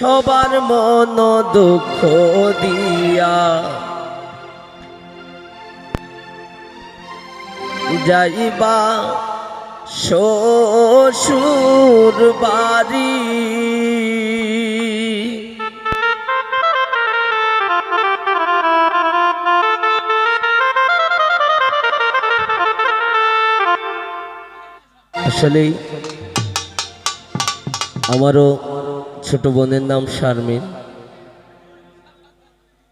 সবার মন দুঃখ দিয়া। যাইবা শ্বশুর বাড়ি। আসলেই আমারও ছোট বোনের নাম শারমিন।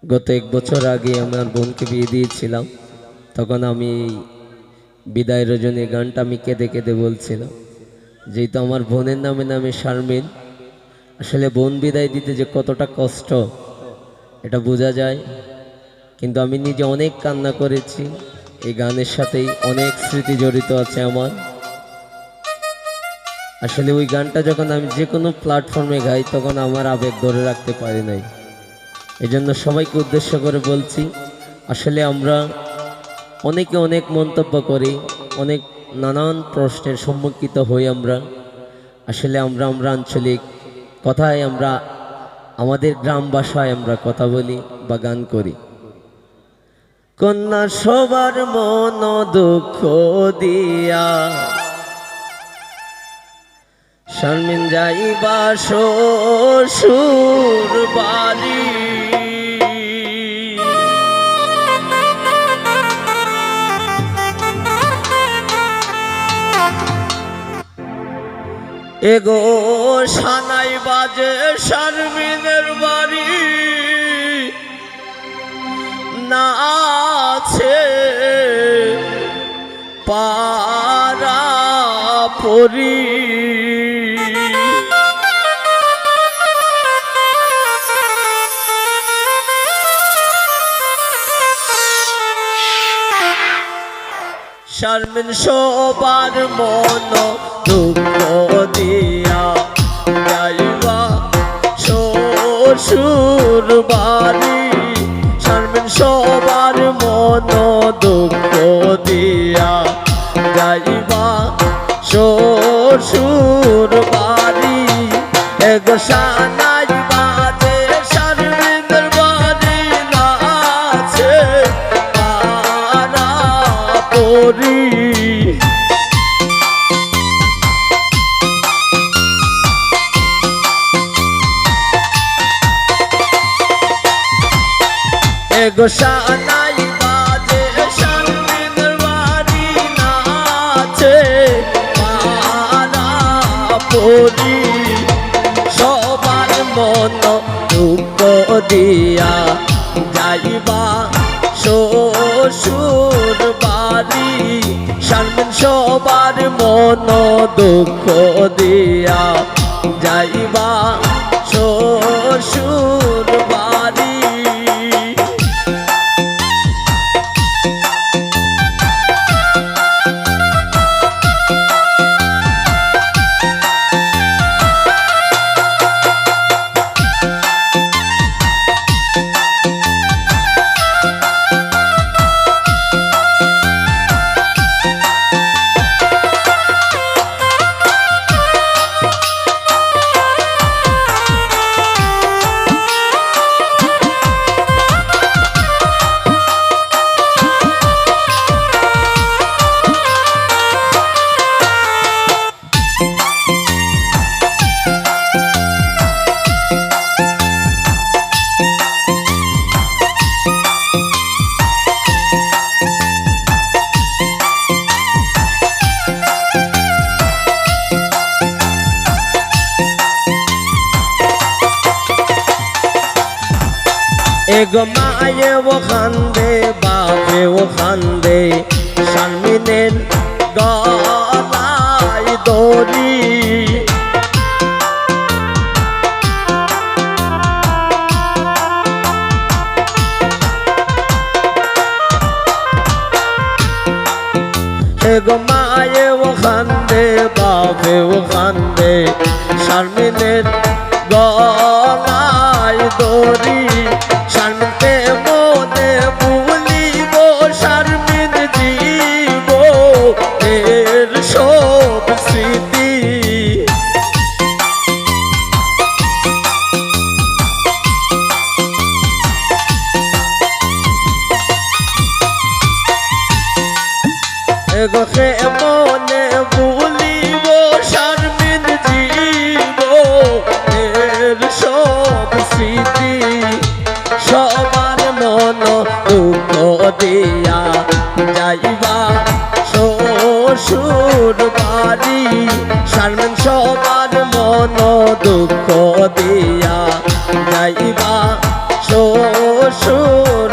গত এক বছর আগে আমার বোনকে বিয়ে দিয়েছিলাম। তখন আমি বিদায় রজনী গানটা আমি কেঁদে কেঁদে বলছিলাম, যেহেতু আমার বোনের নামে নামে শারমিন, আসলে বোন বিদায় দিতে যে কতটা কষ্ট, এটা বোঝা যায়। কিন্তু আমি নিজে অনেক কান্না করেছি, এই গানের সাথেই অনেক স্মৃতি জড়িত আছে আমার। আসলে ওই গানটা যখন আমি যে কোনো প্ল্যাটফর্মে গাই, তখন আমার আবেগ ধরে রাখতে পারি নাই। এই জন্য সবাইকে উদ্দেশ্য করে বলছি, আসলে আমরা অনেকে অনেক মন্তব্য করি, অনেক নানান প্রশ্নের সম্মুখিত হই আমরা। আসলে আমরা আমরা আঞ্চলিক কথায় আমরা, আমাদের গ্রাম ভাষায় আমরা কথা বলি বা গান করি। কন্যা সবার মন দুঃখ দিয়া শারমিন যাইবা শ্বশুর বাড়ি। এগো সানাই বাজে শারমিনের বাড়ি। না আছে পারা পরি শারমিন সবার মন দুঃখ দিয়া যাইবা শ্বশুর বাড়ি শারমিন সবার মন দুঃখ দিয়া শ্বশুর বাড়ি এগো সানাই বাজে শারমিনের বাড়ি নাচে পারা পরি। এগো সানাই মন দুঃখ দিয়া যাইবা শ্বশুর বাড়ি। শারমিন সবার মন দুঃখ দিয়া যাইবা শ্বশুর এগো মায়ে ও খান্দে বাপে ও খান্দে শারমিনের গলায় দড়ি। এগো মায়ে ও খান্দে বাপে ও খান্দে শারমিনের দুঃখ দিয়া যাইবা শ্বশুর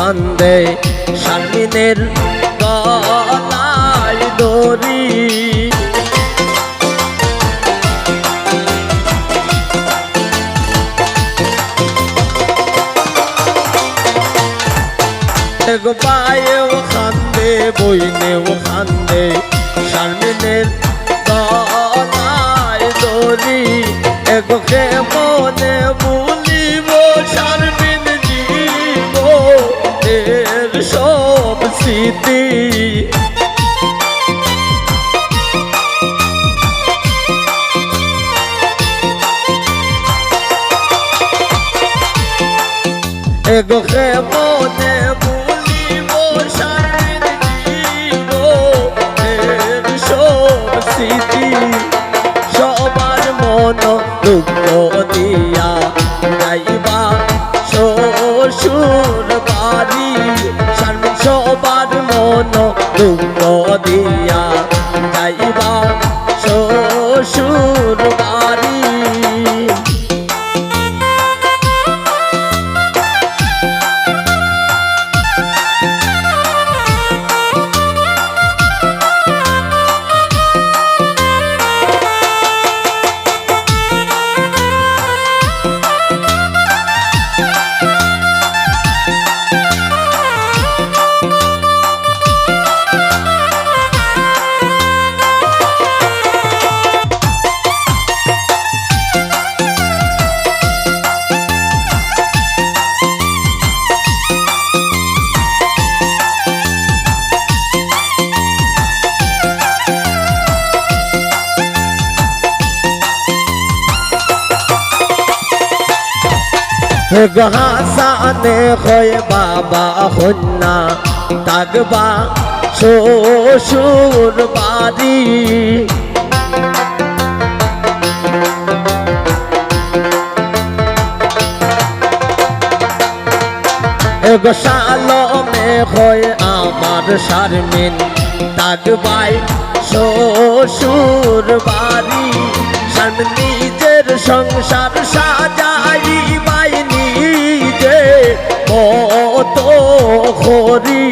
খান্দে শারমিনের গলায় দড়ি। এগো স্মৃতি এগো দিয়া যাইবা শ্বশুর হাসানে হয় বাবা হন্যা তাগবা শ্বশুর বাড়ি। এগো সালমে হয় আমার শারমিন, তাগবাই শ্বশুর বাড়ি। নিজের সংসার সাজাই বাই নিজে করি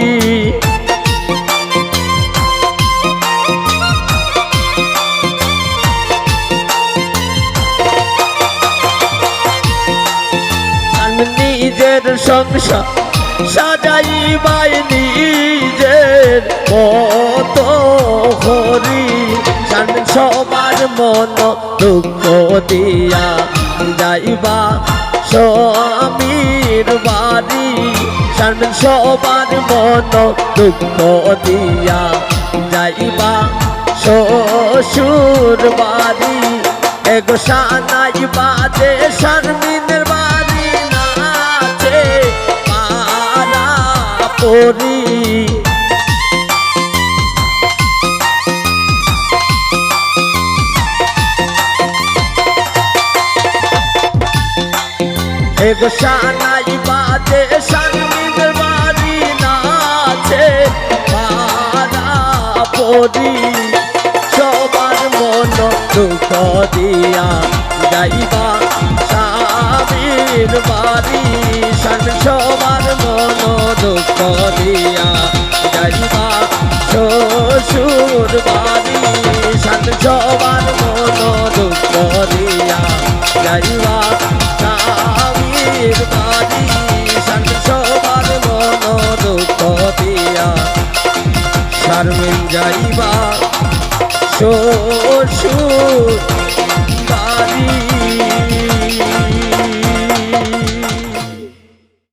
আমি নিজের সংসার সাজাই বাই নিজের কত হরি। সবার মন দুঃখ দিয়া যাইবা স্বামীর বাড়ি জানেন সবার মন দুঃখ দিয়া যাইবা। শ্বশুর বাড়ি, এগো সানাই বাজে শারমিনের বাড়ি নাচে পারা পরি এক সানাই বাজে সানমির বাড়ি নাচে পারা পরি সবার মন দুঃখ দিয়া যাইবা স্বামীর বাড়ি। সান সবার মন দুঃখ দিয়া যাইবা শ্বশুর বাড়ি। সান সবার মন দুঃখ দিয়া যাইবা যাইবা